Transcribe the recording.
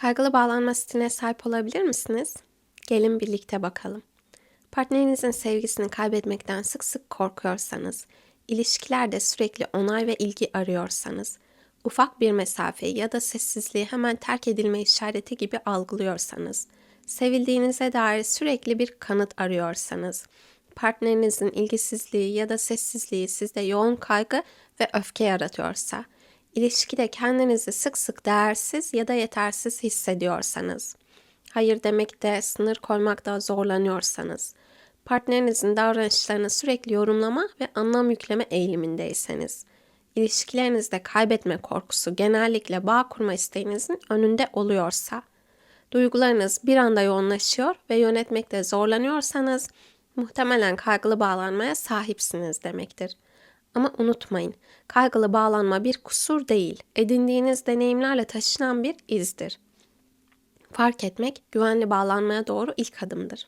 Kaygılı bağlanma stiline sahip olabilir misiniz? Gelin birlikte bakalım. Partnerinizin sevgisini kaybetmekten sık sık korkuyorsanız, ilişkilerde sürekli onay ve ilgi arıyorsanız, ufak bir mesafeyi ya da sessizliği hemen terk edilme işareti gibi algılıyorsanız, sevildiğinize dair sürekli bir kanıt arıyorsanız, partnerinizin ilgisizliği ya da sessizliği sizde yoğun kaygı ve öfke yaratıyorsa, ilişkide kendinizi sık sık değersiz ya da yetersiz hissediyorsanız, hayır demekte, sınır koymakta zorlanıyorsanız, partnerinizin davranışlarını sürekli yorumlama ve anlam yükleme eğilimindeyseniz, ilişkilerinizde kaybetme korkusu genellikle bağ kurma isteğinizin önünde oluyorsa, duygularınız bir anda yoğunlaşıyor ve yönetmekte zorlanıyorsanız, muhtemelen kaygılı bağlanmaya sahipsiniz demektir. Ama unutmayın, kaygılı bağlanma bir kusur değil, edindiğiniz deneyimlerle taşınan bir izdir. Fark etmek güvenli bağlanmaya doğru ilk adımdır.